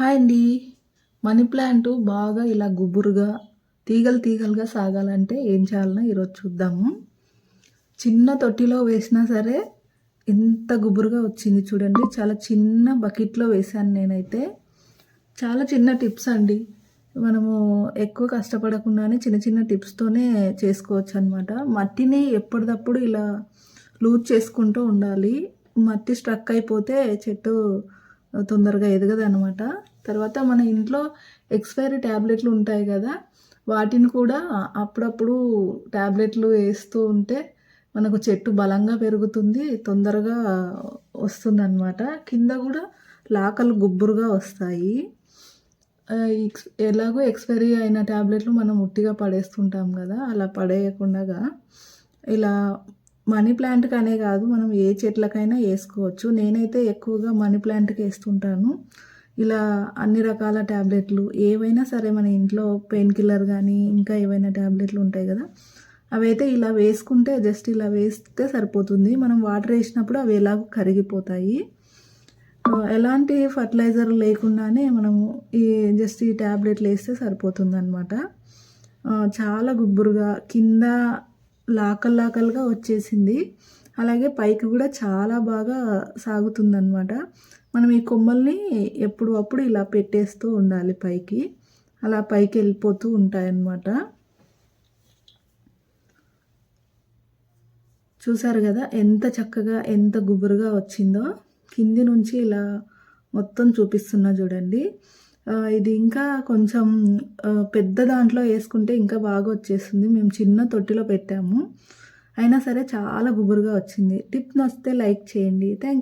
Hi అండి. Money plant బాగా ఇలా గుబురుగా తీగలు తీగలుగా సాగాలంటే ఏం చేయాలనో ఈరోజు చూద్దాము చిన్న తొట్టిలో వేసినా సరే ఎంత గుబురుగా వచ్చింది చూడండి. చాలా చిన్న బకెట్లో వేశాను నేనైతే. చాలా చిన్న టిప్స్ అండి. మనము ఎక్కువ కష్టపడకుండానే చిన్న చిన్న టిప్స్తోనే చేసుకోవచ్చు అనమాట మట్టిని ఎప్పటికప్పుడు ఇలా లూజ్ చేసుకుంటూ ఉండాలి. మట్టి స్ట్రక్ అయిపోతే చెట్టు తొందరగా ఎదగదు అనమాట తర్వాత మన ఇంట్లో ఎక్స్పైరీ ట్యాబ్లెట్లు ఉంటాయి కదా వాటిని కూడా అప్పుడప్పుడు ట్యాబ్లెట్లు వేస్తూ ఉంటే మనకు చెట్టు బలంగా పెరుగుతుంది తొందరగా వస్తుంది అనమాట కింద కూడా లాకలు గుబ్బురుగా వస్తాయి. ఎలాగో ఎక్స్పైరీ అయిన ట్యాబ్లెట్లు మనం ఉట్టిగా పడేస్తుంటాం కదా అలా పడేయకుండా ఇలా మనీ ప్లాంట్కి అనే కాదు మనం ఏ చెట్లకైనా వేసుకోవచ్చు. నేనైతే ఎక్కువగా మనీ ప్లాంట్కి వేస్తుంటాను. ఇలా అన్ని రకాల ట్యాబ్లెట్లు ఏవైనా సరే మన ఇంట్లో పెయిన్ కిల్లర్ కానీ ఇంకా ఏవైనా ట్యాబ్లెట్లు ఉంటాయి కదా అవి అయితే ఇలా వేసుకుంటే జస్ట్ ఇలా వేస్తే సరిపోతుంది. మనం వాటర్ వేసినప్పుడు అవి ఎలాగో కరిగిపోతాయి. ఎలాంటి ఫర్టిలైజర్ లేకుండానే మనము ఈ జస్ట్ ఈ ట్యాబ్లెట్లు వేస్తే సరిపోతుంది అనమాట చాలా గుబ్బురుగా కింద లాకల్ లాకల్గా వచ్చేసింది. అలాగే పైకి కూడా చాలా బాగా సాగుతుందన్నమాట. మనం ఈ కొమ్మల్ని ఎప్పుడు అప్పుడు ఇలా పెట్టేస్తూ ఉండాలి పైకి. అలా పైకి వెళ్ళిపోతూ ఉంటాయన్నమాట. చూసారు కదా ఎంత చక్కగా ఎంత గుబురుగా వచ్చిందో. కింది నుంచి ఇలా మొత్తం చూపిస్తున్నా చూడండి. ఇది ఇంకా కొంచెం పెద్ద దాంట్లో వేసుకుంటే ఇంకా బాగా వచ్చేస్తుంది. మేము చిన్న తొట్టిలో పెట్టాము. అయినా సరే చాలా గుబురుగా వచ్చింది. టిప్ నొస్తే లైక్ చేయండి. థ్యాంక్